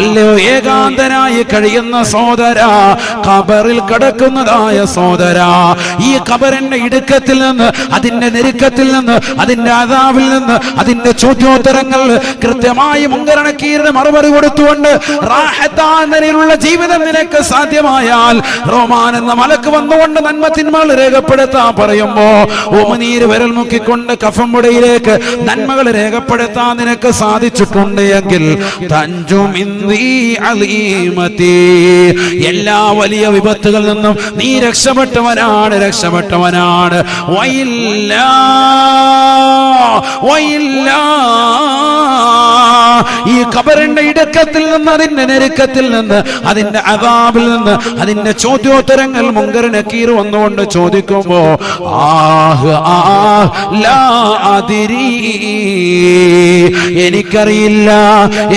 അല്ലയോ ഏകാന്തനായി കഴിയുന്ന സോദര കബറിൽ കിടക്കുന്നതായ സോദര ഈ കബറിന്റെ ഇടുക്കത്തിൽ നിന്ന് അതിന്റെ നെരുക്കത്തിൽ നിന്ന് അതിന്റെ അതാവിൽ നിന്ന് അതിന്റെ ചോദ്യോത്തരങ്ങൾ കൃത്യമായി മുങ്കരണക്കീരിന് മറുപടി കൊടുത്തുകൊണ്ട് നിലയിലുള്ള ജീവിതം നിനക്ക് സാധ്യമായാൽ റോമാൻ എന്ന മലക്ക് വന്നുകൊണ്ട് നന്മ തിന്മകൾ രേഖപ്പെടുത്താൻ പറയുമ്പോ ഉമനീര് വിരൽ മുക്കിക്കൊണ്ട് കഫമ്പുടയിലേക്ക് നന്മകൾ രേഖപ്പെടുത്താൻ നിനക്ക് സാധിച്ചിട്ടുണ്ട് എങ്കിൽ തഞ്ചും അലീമതി എല്ലാ വലിയ വിപത്തുകളിൽ നിന്നും നീ രക്ഷപ്പെട്ടവനാണ് രക്ഷപ്പെട്ടവനാണ്. ഈ കബറിന്റെ ഇടക്കത്തിൽ നിന്ന് അതിന്റെ ഞെരുക്കത്തിൽ നിന്ന് അതിന്റെ അതാബിൽ നിന്ന് അതിന്റെ ചോദ്യോത്തരങ്ങൾ മുങ്കർ നക്കീർ വന്നുകൊണ്ട് ചോദിക്കുമ്പോ ആഹ് ആതിരി എനിക്കറിയില്ല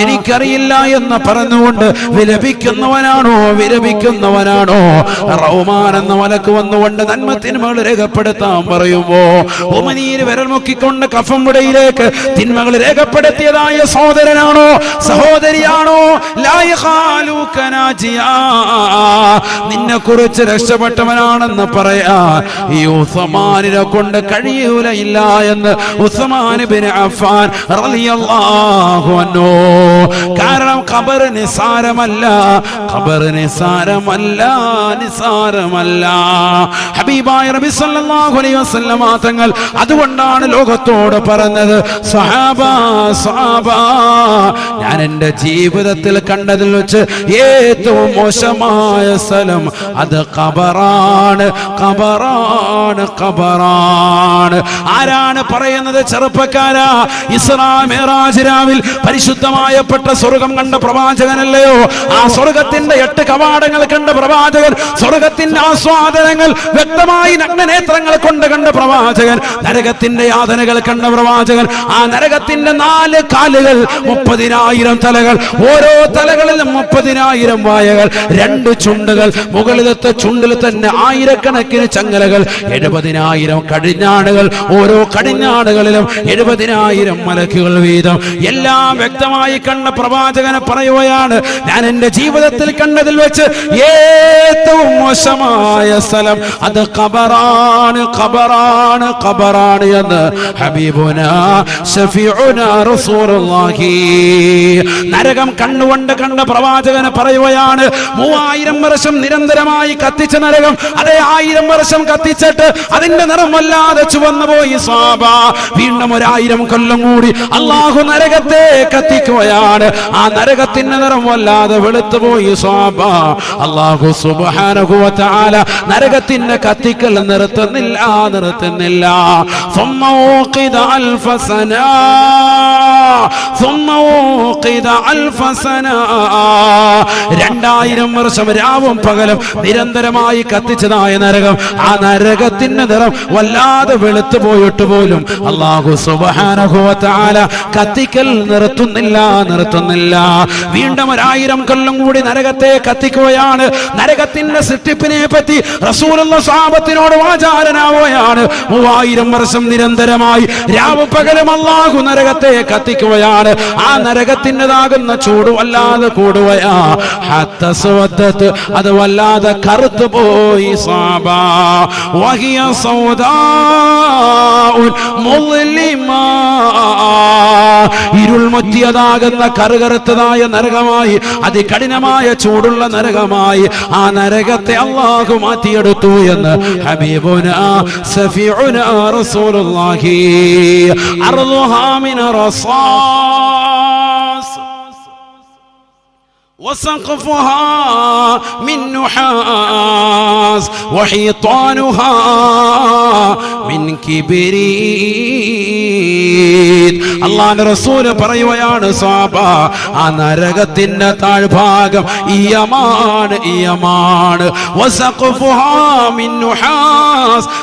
എനിക്കറിയില്ല എന്ന് പറഞ്ഞുകൊണ്ട് വിലപിക്കുന്നവനാണോ വിലപിക്കുന്നവനാണോ? റൗമാൻ എന്ന മലക്ക് വന്നുകൊണ്ട് നന്മത്തിന്മകൾ രേഖപ്പെടുത്താൻ പറയുമ്പോ ഉമനീര് വിരൽ മുക്കിക്കൊണ്ട് കഫമ്പുടയിലേക്ക് തിന്മകൾ രേഖപ്പെടുത്തിയതായ സഹോദരനാണോ? സഹോദരിയാണോ? നിന്നെ കുറിച്ച് രക്ഷപ്പെട്ടവനാണെന്ന് പറയാ. ഈ ഉസ്മാനിനെ കൊണ്ട് കഴിയൂല ഇല്ല എന്ന് ഉസ്മാൻ ബിൻ അൻഹു. കാരണം ഖബർ നിസാരമല്ല നിസാരമല്ല നിസാരമല്ല. ഹബീബായ നബി അലൈഹി വസല്ലമ തങ്ങൾ അതുകൊണ്ടാണ് ലോകത്തോട് പറഞ്ഞത് ഞാൻ എന്റെ ജീവിതത്തിൽ കണ്ടതിൽ വെച്ച് ഏറ്റവും മോശമായ സ്ഥലം അത് ഖബറാണ് ഖബറാണ് ഖബറാണ്. ആരാണ് പറയുന്നത് ചെറുപ്പക്കാരാ? ഇസ്ലാം മിറാജ് രാവിൽ പരിശുദ്ധമായപ്പെട്ട സ്വർഗം കണ്ട പ്രവാചകനല്ലയോ? ആ സ്വർഗത്തിന്റെ എട്ട് കവാടങ്ങൾ കണ്ട പ്രവാചകൻ സ്വർഗത്തിന്റെ ആസ്വാദനങ്ങൾ വ്യക്തമായി നഗ്നനേത്രങ്ങൾ കൊണ്ട് കണ്ട പ്രവാചകൻ നരകത്തിന്റെ യാതനകൾ കണ്ട പ്രവാചകൻ ആ നരകത്തിന്റെ നാല് കാലുകൾ മുപ്പതിനായിരം തലകൾ ഓരോ തലകളിലും മുപ്പതിനായിരം വായകൾ രണ്ട് ചുണ്ടുകൾ മുകളിലത്തെ ചുണ്ടിൽ തന്നെ ആയിരക്കണക്കിന് ചങ്ങലകൾ എഴുപതിനായിരം കടിഞ്ഞാണുകൾ ഓരോ കടിഞ്ഞാണുകളിലും എഴുപതിനായിരം മലക്കുകൾ വീതം. എല്ലാം വ്യക്തമായി കണ്ട പ്രവാചകനെ പറയുകയാണ് ഞാൻ എന്റെ ജീവിതത്തിൽ കണ്ടതിൽ വെച്ച് ഏറ്റവും മോശമായ സ്ഥലം അത് ഖബറാണ് ഖബറാണ് ഖബറാണ് എന്ന് ഹബീബുന ഷഫീഉന റസൂലുള്ളാഹി. നരകം കണ്ണുകൊണ്ട് കണ്ട പ്രവാചകനെ പറയുകയാണ് മൂവായിരം വർഷം നിരന്തരമായി കത്തിച്ച നരകം അതേ ആയിരം വർഷം കത്തിച്ചിട്ട് അതിന്റെ നിറം വല്ലാതെ ചുവന്നു പോയി സ്വാബ വീണ്ടും ഒരായിരം കൊല്ലം കൂടി അള്ളാഹു നരകത്തെ കത്തിക്കുകയാണ്. ആ നരകത്തിന്റെ നിറം വല്ലാതെ വെളുത്തു പോയി അള്ളാഹു സുബാനുഭവത്താല നരകത്തിന്റെ കത്തിക്കൽ നിർത്തുന്നില്ല നിർത്തുന്നില്ല. രണ്ടായിരം വർഷം രാവും പകലും നിരന്തരമായി കത്തിച്ചതായ നരകം ആ നരകത്തിന്റെ നിറം വല്ലാതെ വെളുത്തു പോയിട്ട് പോലും അള്ളാഹു സുബാനുഭവത്താല കത്തിക്കൽ നിർത്തുന്നില്ല നിർത്തുന്നില്ല. വീണ്ടും ഒരായിരം കൊല്ലം കൂടി നരകത്തെ കത്തിക്കുകയാണ്. നരകത്തിന്റെ സൃഷ്ടിപ്പിനെ പറ്റി റസൂലുള്ള സാപത്തിനോട് വാചാരനാവുകയാണ് മൂവായിരം വർഷം നിരന്തരമായി രാവും പകലും അള്ളാഹു നരകത്തെ കത്തിക്കുകയാണ്. ആ നരകത്തിന്റെതാകുന്ന ചൂട് വല്ലാതെ കൂടുകയാ. അത് വല്ലാതെ കറുത്തു പോയി സാബ. വഹിയ മുള്ളിമാ ഇരുൾ മുറ്റിയതാകുന്ന കറുകറുത്തതായ നരകമായി അതികഠിനമായ ചൂടുള്ള നരകമായി ആ നരകത്തെ അള്ളാഹു മാറ്റിയെടുത്തു എന്ന് ഹബീബുന സഫീഉന റസൂലുള്ളാഹി അർളുഹാ മിന റസാസ് وسقفها من نحاس وحيطانها من كبريت അള്ളാന്റെ റസൂൽ പറയുകയാണ് സാബ ആ നരകത്തിന്റെ താഴ്ഭാഗം ഇയമാണ് ഇയമാണ്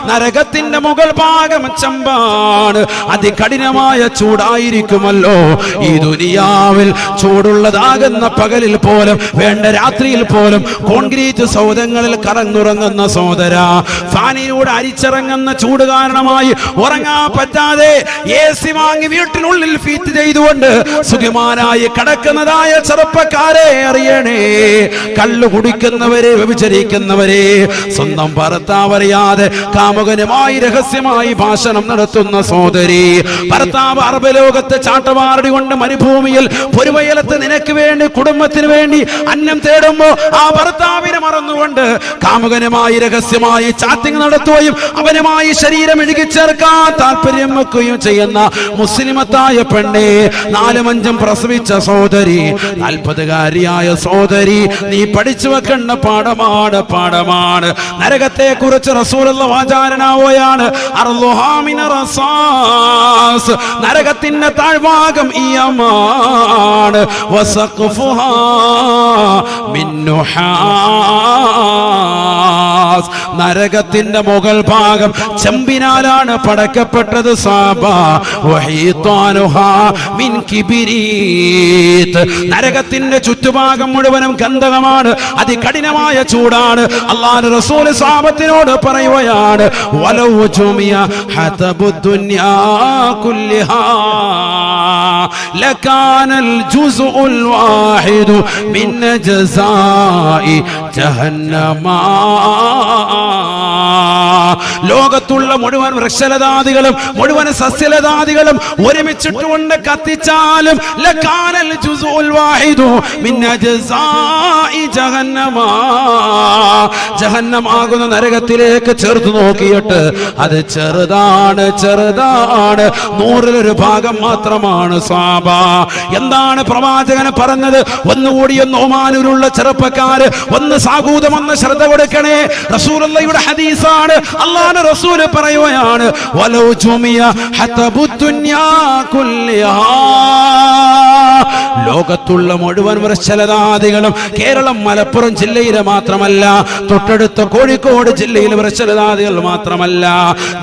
നരകത്തിന്റെ മുകൾ ഭാഗം ചമ്പാണ്. അതികഠിനമായ ചൂടായിരിക്കുമല്ലോ. ഈ ദുനിയാവിൽ ചൂടുള്ളതാകുന്ന പകലിൽ പോലും വേണ്ട രാത്രിയിൽ പോലും കോൺക്രീറ്റ് സൗധങ്ങളിൽ കറങ്ങുറങ്ങുന്ന സോദര ഫാനിലൂടെ അരിച്ചിറങ്ങുന്ന ചൂട് കാരണമായി ഉറങ്ങാൻ പറ്റാതെ എ സി വാങ്ങി വീട്ടിനുള്ളിൽ ഫീറ്റ് ചെയ്തുകൊണ്ട് സുഖിമാനായി കിടക്കുന്നതായ ചെറുപ്പക്കാരെ അറിയണേ. കള്ളു കുടിക്കുന്നവരെ വ്യഭിചരിക്കുന്നവരെ സ്വന്തം ഭർത്താവറിയാതെ കാമുകനുമായി രഹസ്യമായി ഭാഷണം നടത്തുന്ന സോദരി ഭർത്താവ് അറബലോകത്ത് ചാട്ടവാറടി കൊണ്ട് മരുഭൂമിയിൽ പൊരുവയലത്ത് നിനക്ക് വേണ്ടി കുടുംബത്തിന് വേണ്ടി അന്നം തേടുമ്പോ ആ ഭർത്താവിനെ മറന്നുകൊണ്ട് കാമുകനുമായി രഹസ്യമായി ചാറ്റിംഗ് നടത്തുകയും അവനുമായി ശരീരം ഇഴുകിച്ചേർക്കാൻ താല്പര്യം വെക്കുകയും ചെയ്യുന്ന മുസ്ലിമത്തായ പെണ്ണെ നാലും അഞ്ചും പ്രസവിച്ച സോദരി നാൽപ്പതുകാരിയായ സോദരി നീ പഠിച്ചു വെക്കേണ്ട പാഠമാണ് പാഠമാണ്. നരകത്തെ കുറിച്ച് റസൂലുള്ള വാചാരനാവോയാണ് നരകത്തിന്റെ താഴ്ഭാഗം ഈയമാണ് നരകത്തിന്റെ മുകൾ ഭാഗം ചെമ്പിനാലാണ് പടക്കപ്പെട്ടത് സാബ. മിൻ കിബിരീത്ത് നരകത്തിന്റെ ചുറ്റുഭാഗം മുഴുവനും ഗന്ധകമാണ് അതികഠിനമായ ചൂടാണ് അള്ളാഹു റസൂൽ സാബത്തിനോട് പറയുകയാണ് വലൗ ജുമിയ ഹതബു ദുനിയാ കുല്ലിഹാ لكان الجزء الواحد من جزاء جهنم ലോകത്തുള്ള മുഴുവൻ വൃക്ഷലതാദികളും മുഴുവൻ സസ്യലതാദികളും ഒരുമിച്ചിട്ടുകൊണ്ട് കത്തിച്ചാലും ലക്കാനൽ ജുസൂൽ വാഹിദു മിൻ ജഹന്നമ. ജഹന്നമാകുന്ന നരകത്തിലേക്ക് ചേർത്ത് നോക്കിയിട്ട് അത് ചെറുതാണ് ചെറുതാണ്. നൂറിലൊരു ഭാഗം മാത്രമാണ് സാബ. എന്താണ് പ്രവാചകൻ പറഞ്ഞത്? ഒന്നുകൂടി ഒന്ന് ഒമാനൂരുള്ള ചെറുപ്പക്കാര് ഒന്ന് സാഗൂതം ഒന്ന് ശ്രദ്ധ കൊടുക്കണേ. റസൂലുള്ളയുടെ ഹദീസാണ്. അള്ളാഹുവിന്റെ റസൂൽ പറയുകയാണ് വലൗ ചുമിയ ഹതബു ദുനിയാ കുല്ലിഹാ. ലോകത്തുള്ള മുഴുവൻ വൃക്ഷലതാദികളും കേരളം മലപ്പുറം ജില്ലയിലെ മാത്രമല്ല തൊട്ടടുത്ത കോഴിക്കോട് ജില്ലയിലെ വൃക്ഷലതാദികൾ മാത്രമല്ല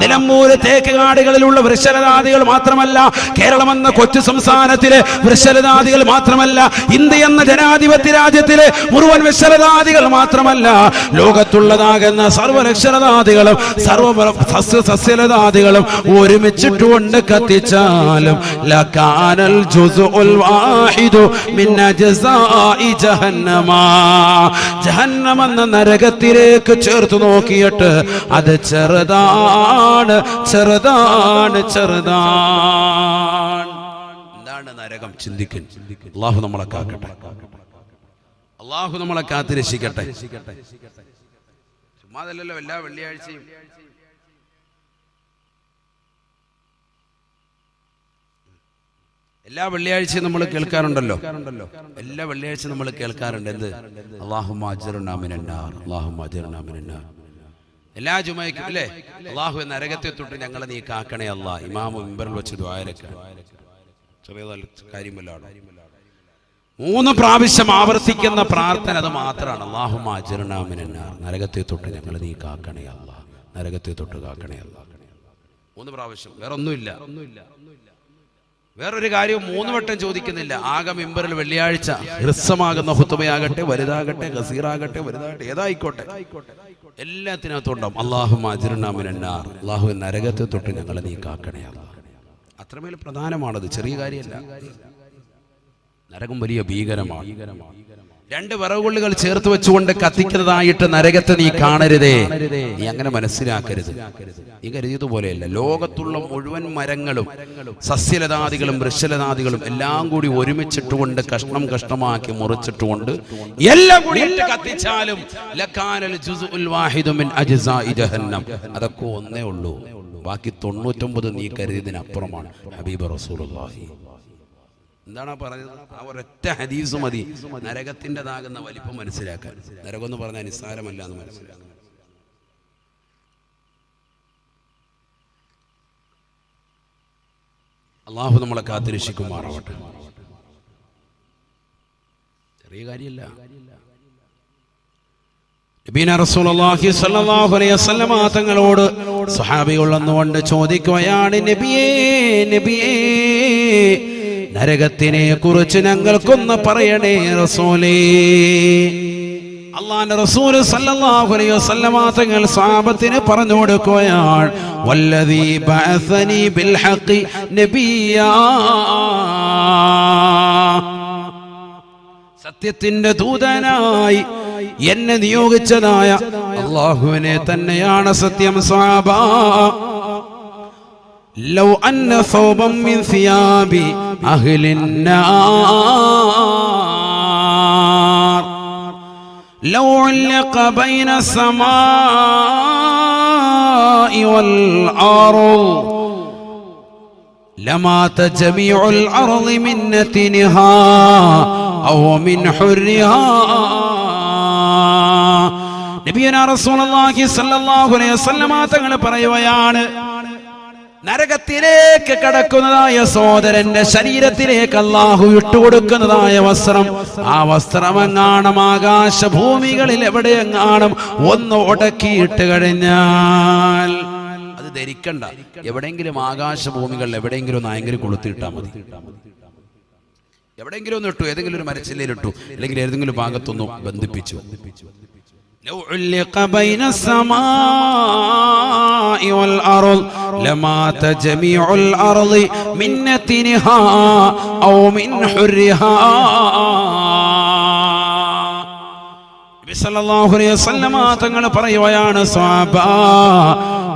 നിലമ്പൂര് തേക്കുകാടുകളിലുള്ള വൃക്ഷലതാദികൾ മാത്രമല്ല കേരളം എന്ന കൊച്ചു സംസ്ഥാനത്തിലെ വൃക്ഷലതാദികൾ മാത്രമല്ല ഇന്ത്യ എന്ന ജനാധിപത്യ രാജ്യത്തിലെ മുഴുവൻ വൃക്ഷലതാദികൾ മാത്രമല്ല ലോകത്തുള്ളതാകുന്ന സർവരക്ഷലതാദികളും സർവ സസ്യ സസ്യലതാദികളും ഒരുമിച്ചിട്ടുകൊണ്ട് കത്തിച്ചാലും ലക്കാനൽ ജുസുൽ വാഹിദു ജഹന്നം എന്ന നരകത്തിലേക്ക് ചേർത്ത് നോക്കിയിട്ട് അത് ചെറുതാണ് ചെറുതാണ് ചെറുതാണ്. എന്താണ് നരകം? ചിന്തിക്കൻ. അള്ളാഹു നമ്മളെ കാക്കട്ടെ. അള്ളാഹു നമ്മളെ കാത്ത് രക്ഷിക്കട്ടെ ചുമ്മാതല്ലല്ലോ എല്ലാ വെള്ളിയാഴ്ചയും. എല്ലാ വെള്ളിയാഴ്ചയും നമ്മൾ കേൾക്കാറുണ്ടല്ലോ. എല്ലാ വെള്ളിയാഴ്ചയും നമ്മൾ കേൾക്കാറുണ്ട്. എന്ത്? അള്ളാഹു അള്ളാഹു എല്ലാ ജുമയ്ക്കും അല്ലേ? അള്ളാഹു എന്ന നരകത്തെ തൊട്ട് ഞങ്ങളെ നീ കാക്കണേ അല്ല. ഇമാമു മിമ്പറിൽ വെച്ച് ദ്വാരക്ക കാര്യമല്ലാണ് മൂന്ന് പ്രാവശ്യം ആവർത്തിക്കുന്ന പ്രാർത്ഥന അത് മാത്രമാണ്. അള്ളാഹു അജിർനാമിനാർ നരകത്തെ തൊട്ട് ഞങ്ങൾ നീ കാക്കണേ അല്ല. നരകത്തെ തൊട്ട് കാക്കണേ അല്ല. മൂന്ന് പ്രാവശ്യം. വേറെ ഒന്നുമില്ല ഒന്നുമില്ല ഒന്നുമില്ല വേറൊരു കാര്യം മൂന്ന് വട്ടം ചോദിക്കുന്നില്ല. ആകെ മെമ്പറിൽ വെള്ളിയാഴ്ച. ഹൃസ്വമാകുന്ന ഹുത്തുമയാകട്ടെ വലുതാകട്ടെ ഗസീറാകട്ടെ വലുതാകട്ടെ ഏതായിക്കോട്ടെ. എല്ലാത്തിനകത്തുണ്ടോ അള്ളാഹു അജിർനാമിനാർ അള്ളാഹു നരകത്തെ തൊട്ട് ഞങ്ങളെ നീ കാക്കണേ അത്രമേൽ പ്രധാനമാണത്. ചെറിയ കാര്യമല്ല. നരകം വലിയ ഭീകരമാണ്. രണ്ട് വിറകുള്ളുകൾ ചേർത്ത് വെച്ചുകൊണ്ട് കത്തിക്കുന്നതായിട്ട് നരകത്തെ നീ കാണരുതേ. നീ അങ്ങനെ മനസ്സിലാക്കരുത്. നീ കരുതിയതുപോലെയല്ല. ലോകത്തുള്ള മുഴുവൻ മരങ്ങളും സസ്യലതാദികളും വൃക്ഷലതാദികളും എല്ലാം കൂടി ഒരുമിച്ചിട്ടുകൊണ്ട് കഷ്ണം കഷ്ണമാക്കി മുറിച്ചിട്ടുകൊണ്ട് എല്ലാം കൂടി കത്തിച്ചാലും അതൊക്കെ ഒന്നേ ഉള്ളൂ. ബാക്കി തൊണ്ണൂറ്റൊമ്പത് നീ കരുതിയതിനപ്പുറമാണ്. ഹബീബ് റസൂലുള്ളാഹി. എന്താണ് പറഞ്ഞത്? ആ ഒരൊറ്റ ഹദീസ് മതി. നരകത്തിന്റെതാകുന്ന വലിപ്പം മനസ്സിലാക്കാൻ. നരകം എന്ന് പറഞ്ഞാൽ നിസ്സാരമല്ല എന്ന് മനസ്സിലാക്കാൻ. അള്ളാഹു നമ്മളെ കാത്തിരക്ഷിക്കുമാറാവട്ടെ. ചെറിയ കാര്യമല്ല. തങ്ങളോട് സ്വഹാബികൾ വന്നുകൊണ്ട് ചോദിക്കുകയാണ് നബിയേ നബിയേ നരകത്തിനെ കുറിച്ച് ഞങ്ങൾക്കൊന്ന് പറയണേ റസൂലേ. അള്ളാന്റെ റസൂൽ സല്ലല്ലാഹു അലൈഹി വസല്ലമ തങ്ങൾ സ്വഹാബത്തിന് പറഞ്ഞു കൊടുക്കുകയാൾ വല്ലദീ ബഅസനി ബിൽ ഹഖി നബിയാ. സത്യത്തിന്റെ ദൂതനായി എന്നെ നിയോഗിച്ചതായ അള്ളാഹുവിനെ തന്നെയാണ് സത്യം സ്വാബ ലൗ അന്ന സൗബം മിൻ സിയാബി അഹ്ലിന്നാർ ലൗ علق بين السماء والأرض لمات جميع الأرض من نتنها أو من حرها നബിയന റസൂലുള്ളാഹി സ്വല്ലല്ലാഹു അലൈഹി വസല്ലമ തങ്ങൾ പറയുകയാണ് നരകത്തിലേക്ക് കടക്കുന്നതായ സോദരന്റെ ശരീരത്തിലേക്ക് അള്ളാഹു ഇട്ടുകൊടുക്കുന്നതായ വസ്ത്രം. ആ വസ്ത്രമെങ്ങാണം ആകാശഭൂമികളിൽ എവിടെയെങ്ങാണം ഒന്ന് ഉടക്കിയിട്ട് കഴിഞ്ഞാൽ അത് ധരിക്കണ്ട. എവിടെയെങ്കിലും ആകാശഭൂമികളിൽ എവിടെയെങ്കിലും ഒന്ന് ആയെങ്കിലും മതി. എവിടെയെങ്കിലും ഒന്ന് ഇട്ടു ഏതെങ്കിലും ഒരു മരച്ചില്ലയിൽ ഇട്ടു അല്ലെങ്കിൽ ഏതെങ്കിലും ഭാഗത്തൊന്ന് ബന്ധിപ്പിച്ചു. لو علق بين السماء والأرض لمات جميع الأرض من نتنها أو من حرها നബി സല്ലല്ലാഹു അലൈഹി വസല്ലമ തങ്ങൾ പറയുകയാണ് സ്വാബ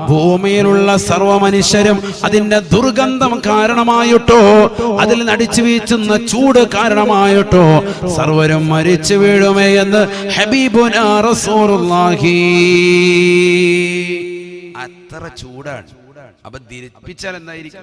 ഭൂമിയിലുള്ള സർവ മനുഷ്യരും അതിന്റെ ദുർഗന്ധം കാരണമായിട്ടോ അതിൽ നടിച്ചു വീച്ചുന്ന ചൂട് കാരണമായിട്ടോ സർവരും മരിച്ചു വീഴുമേ എന്ന് അത്ര ചൂടാണ്. അപ്പൊ ധരിപ്പിച്ചാൽ എന്തായിരിക്കും?